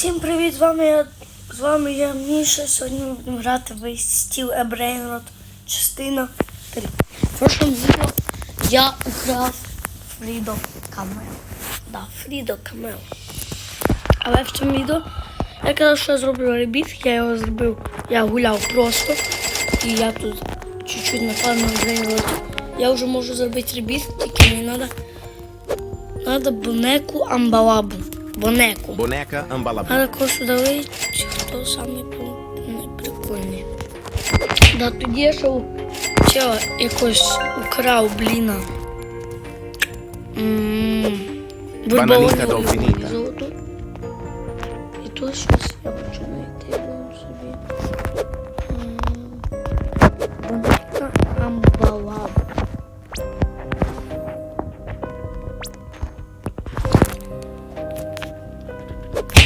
Всім привіт! З вами я з вами я Міша. Сьогодні ми будемо грати в стіл Ебрейнрод частина 3. В прошлому відео я украв Фрідо Камел. Да, Фрідо Камел. Але в цьому відео я казав, що я зроблю ребіт, я його зробив, я гуляв просто. І я тут чуть-чуть напевно Ебрейнрод. Я вже можу зробити ребіт, тільки мені треба. Надо бонеку амбалабу. Бонеку. Boneca Ambalabу. А також удалить, хто самий пр- Да, тоді у чела якось украв, бліна. Бананіка Долфініка. золото. І то щось я хочу знайти собі.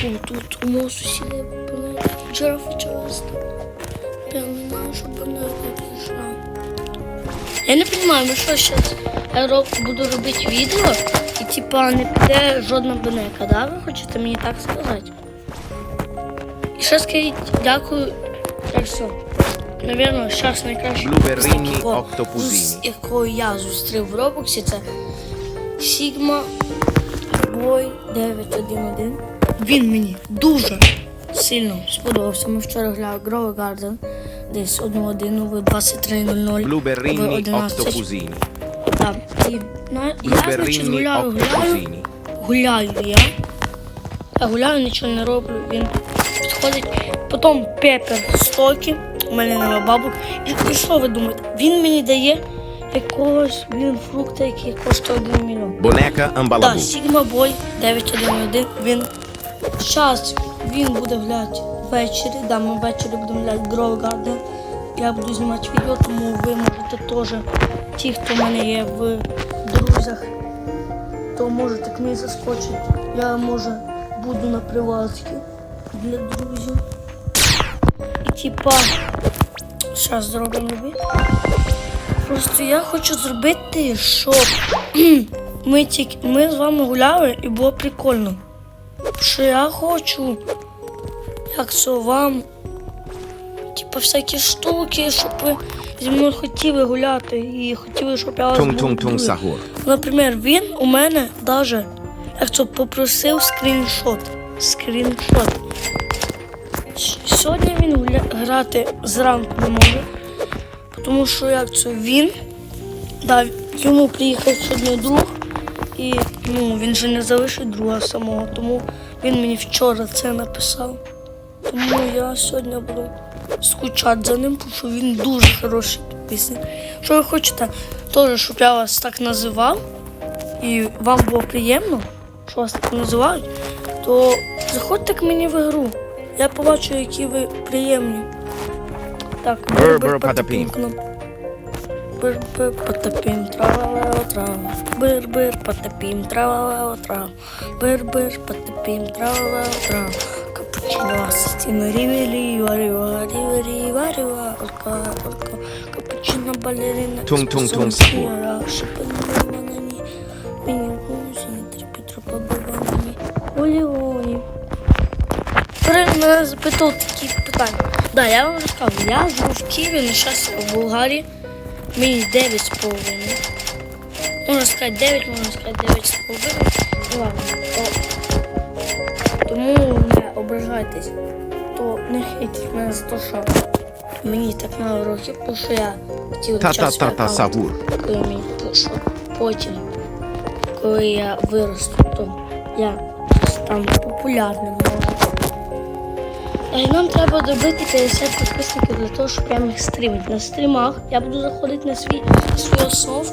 О, тут у мого сусіда були жирафи часто. Я не знаю, що вона прийшла. Я не розумію, ну що зараз я роб, буду робити відео і типа не піде жодна бенека, да? Ви хочете мені так сказати? І ще скажіть дякую. Та все. Навірно, зараз найкраще. Блуберинні з якого я зустрів в Робоксі, це Sigma Boy 911. Він мені дуже сильно сподобався. Ми вчора грали Grow Garden десь одну годину в 23.00. в Blueberrini 11. Octopusini. Так. І на, я, значить, гуляю, гуляю, гуляю я. Я гуляю, нічого не роблю. Він підходить. Потім пепер стоки, у мене нема бабок. І, і що ви думаєте? Він мені дає якогось блін, фрукта, який коштує 1 мільйон. Boneca Так, Ambalabу. Sigma Boy 911, він зараз він буде гуляти ввечері, да, ми ввечері будемо гуляти Grow Garden. Я буду знімати відео, тому ви можете теж, ті, хто в мене є в друзях, то можете к мені заскочити. Я може буду на приватці для друзів. І типа, зараз зробимо відео. Просто я хочу зробити, щоб ми тільки ми з вами гуляли і було прикольно. Що я хочу, як це вам, типу, всякі штуки, щоб ви зі мною хотіли гуляти і хотіли, щоб я вас Tung Наприклад, він у мене даже, як це попросив скріншот. Скріншот. Сьогодні він гуля- грати зранку не може, тому що як це він, да, йому приїхав сьогодні друг, і ну, він же не залишить друга самого, тому він мені вчора це написав. Тому я сьогодні буду скучати за ним, тому що він дуже хороший підписник. Що ви хочете, теж, щоб я вас так називав, і вам було приємно, що вас так називають, то заходьте к мені в ігру. Я побачу, які ви приємні. Так, Бр-бр бр-бр патапім. Бир-бир потапім, трава трава. Бир-бир потапім, трава трава. Бир-бир потапім, трава трава. Капучино ассистіно рівелі, варіва, рівелі, варіва, олька, олька. Капучино балерина. Тум-тум-тум, банані. Міні, гусі, тріпітро, побивані. Мене запитав такі питання. Да, я вам розказав, я живу в Києві, на зараз в Болгарії. Мені 9 з половиною. Можна сказати 9, можна сказати 9 з половиною. Ну ладно. Тому не ображайтесь, то не хейтіть мене за те, що мені так мало років, тому що я хотів час Та-та-та-та Sahur. коли мені що потім, коли я виросту, то я стану популярним нам треба добити 50 підписників для того, щоб я міг стрімити. На стрімах я буду заходити на свій на свою основу.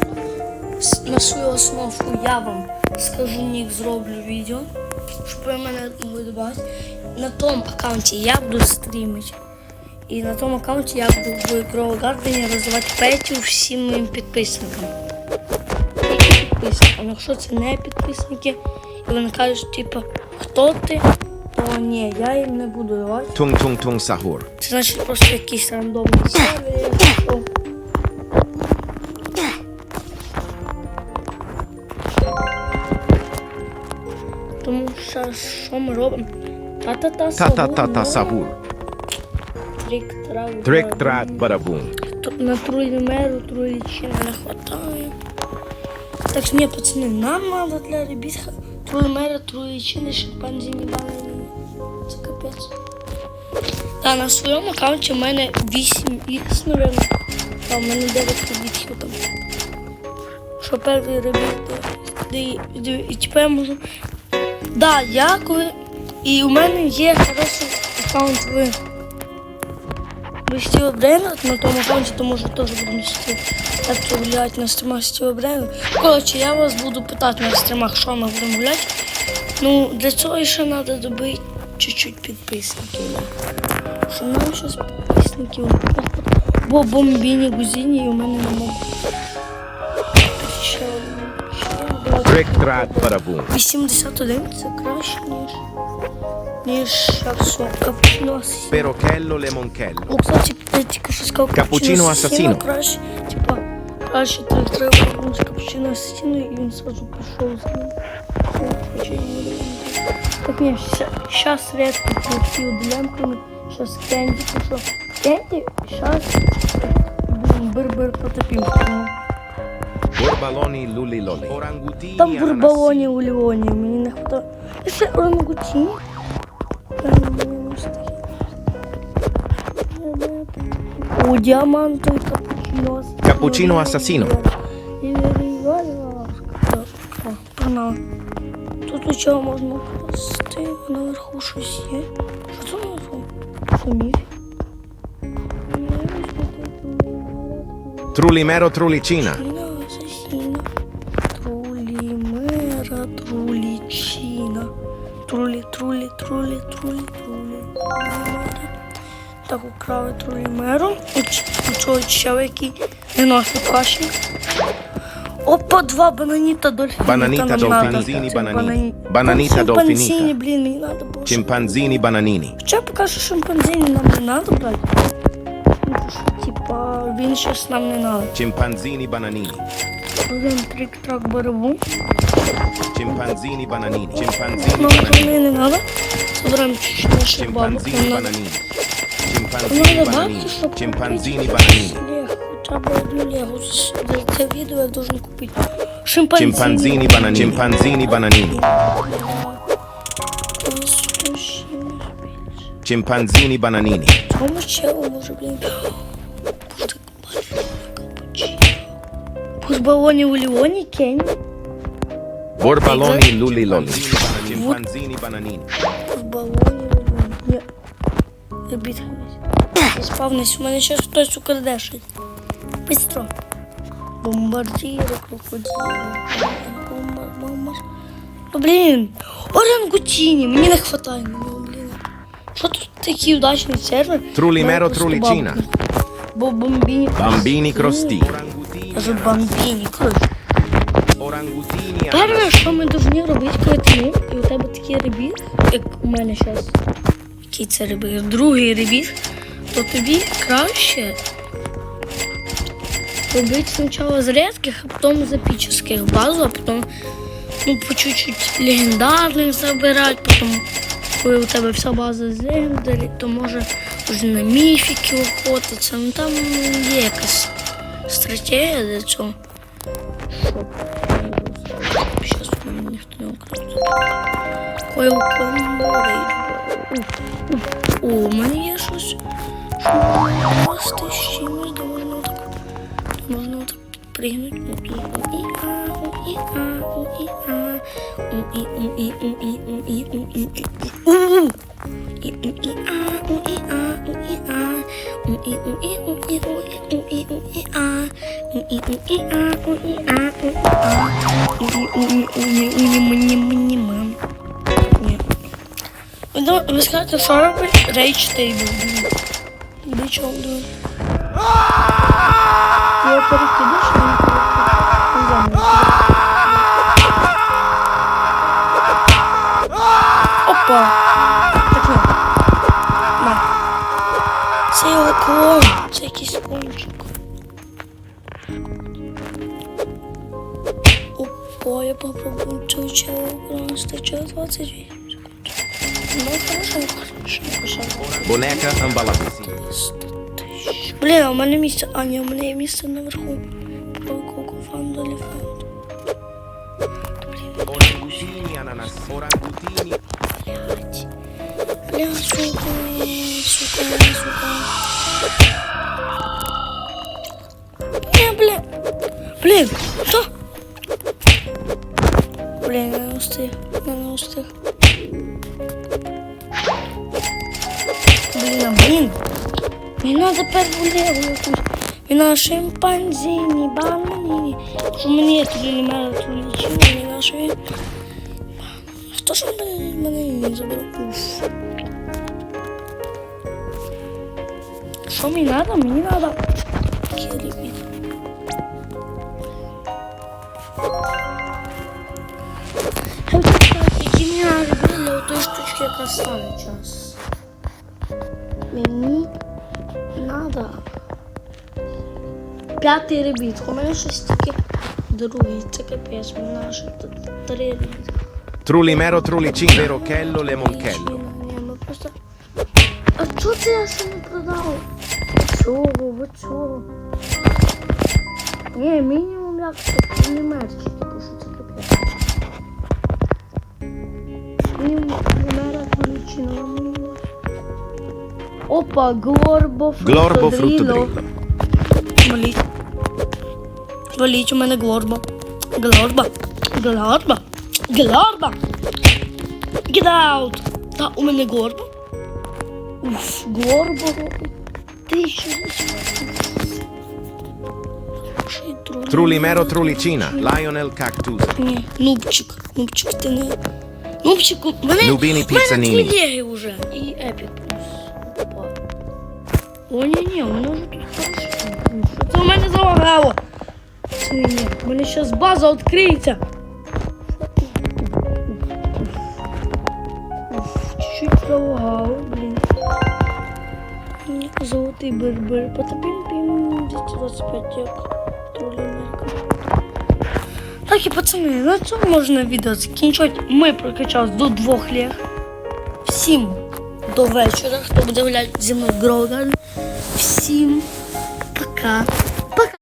С- На свою основу я вам скажу нік, зроблю відео, щоб ви мене бачити. На тому аккаунті я буду стрімити. І на тому аккаунті я буду в Grow Garden роздавати петю всім моїм підписникам. І підписникам. Якщо це не підписники, і вони кажуть, типу, хто ти, то ні, я їм не буду давати. Tung Sahur. Це значить просто якийсь рандомний сервер. Тому що що ми робимо? Та-та-та Ta-ta-ta-ta савур. sahur. Трик-трак. Trick track bada-boom. Тр- На трулімеру, трулічина не хватає. Так що ні, пацани, нам треба для ребят трулімера, трулічини, шимпанзіні, банані. Це капець. Та на своєму аккаунті в мене 8 ікс, напевно. А в мене 9 кредитів там. Що перший ребят. І, тепер я можу. Да, я коли. І у мене є хороший аккаунт в ви Стіва Брейна на тому аккаунті, то може теж будемо. Так гуляти на стримах Стіва Брейна. Коротше, я вас буду питати на стримах, що ми будемо гуляти. Ну, для цього ще треба добити чуть-чуть підписників. Да. Що нам зараз підписників? Бо бомбіні, гузіні і у мене нема. Ще один. Ще один. Trick track bada-boom. 81 це краще, ніж. Ніж шапсо. Капучино асасіно. Perochello lemonchello. Ну, кстати, я тільки що сказав Капучино асасіно. Краще, типа, краще так треба бути капучино асасіно, і він сразу пішов з ним. Так ні, сейчас редко ці уделянками, сейчас Кенді пішов. Кенді, сейчас бир-бир потопів. Borbaloni luliloli. Orangutini Там бурбалоні у Ліоні, мені не хватає. І ще орангутіні. У діаманту і капучино. Капучино асасіно. Погнали. Тут у чого можна класти, а наверху щось є. Що це наверху? Міф? Trulimero trulicina. Трулімера, трулічина. Трулі, трулі, трулі, трулі, трулі. Так, украли трулімеру. Цього чела, який не носить каші. Опа, два бананіта дольфініта Бананіта, нам дольфінізіні, надо. бананіні. Банані- Бананіта, Там дольфініта. шимпанзіні, блін, мені надо було. Chimpanzini bananini. Хоча поки що шимпанзіні нам не надо брати. Ну, то що, Типа, він щось нам не надо. Chimpanzini bananini. Один трик-трак барабу. Chimpanzini bananini. Chimpanzini Нам bananini. вони не надо. Забираємо чуть-чуть наших бабок. Chimpanzini Нам надо. bananini. Нам Chimpanzini надо бабки, bananini. щоб Chimpanzini купити bananini. Лего. Хоча б одну лего. За це відео я должен купити. Шимпанзіні. Chimpanzini bananini. Chimpanzini bananini. Chimpanzini bananini. Тому челу може, блін. Буде капучино. Пузбалоні у Ліоні, Кені. Borbaloni luliloli. Chimpanzini bananini. Пузбалоні у Ліоні. Ні. Ребіт. Спавнись, у мене ще хтось украде щось. Быстро. Бомбардіри, крокодили. Бомбар, бомбар. Ну, блін. Орангутіні. Мені не на нього, блін. Що тут такий удачний сервер? Trulimero Мене просто trulicina. бабки. Бо бомбіні. Bambini crosti. Кажу, бомбіні, коротше. Orangutini Перше, що ми повинні робити, коли ти ним, і у тебе такий ребіг, як у мене зараз. Який це ребіг? Другий ребіг, то тобі краще робити спочатку з рідких, а потім з епічних базу, а потім ну, по чуть-чуть легендарних забирати, потім, коли у тебе вся база з легендарі, то може вже на міфіки охотиться. Ну там є якась стратегія для цього. Сейчас у меня никто не. Ой, укоморей. О, у мене є щось. Просто з отак підпригнути. У і у і а, у і а, у і а. У Я перекидаю, що він Опа! Так не. На. Це його клон. Це якийсь клончик. Опа, я попробую цього чела просто через 28 секунд. Ну, хорошо, хорошо. Boneca Ambalapisi. Блін, а у мене місце. А, ні, у мене є місце наверху. Коко фандолі фаунд. Orangutini ananas. Orangutini. Блядь. Бля, сука, сука, сука. Не, бля. Блін, що? Блін, я не встиг, я не встиг. Леву якусь. Мені надо шимпанзіні, бананіні. Що мені я тоді не маю лічили, мені надо що я... Хто ж мене, мене не забрав? Уф. Що мені надо? Мені надо... Кирибіт. Які мені надо для отої штучки, яка стане час. Мені надо п'ятий ребіт. У мене щось тільки другий. Це капець. Мені надо ще тут три ребіт. Trulimero trulicin. Verochello lemonchello. Ні, ми просто... А чого це я ще не продав? Цього, вот цього. Ні, мінімум як це не мерч, типу, що це капець. Мінімум не мерч величина, Опа, глорбо Glorbo fruttodrillo. Валіть. Валіть у мене глорбо. Глорба. Глорба. Глорба. Get out. Та, у мене глорбо. Уф, глорбо. Ти що? Trulimero trulicina. Lionel cactus. Ні, нубчик. Нубчик, ти не... Нубчик, у мене... У мене дві леги вже. І епік. О, ні, ні, у мене вже тут хорошо. Це у мене залагало? Це ні, у мене зараз база відкриється. Чуть-чуть залагало, блін. Золотий бербер. Потопім пім 225 як. Так і пацани, на цьому можна відео закінчувати. Ми прокачались до двох ліг. Всім до вечора, хто буде гуляти зі мною Гроган. Всім пока.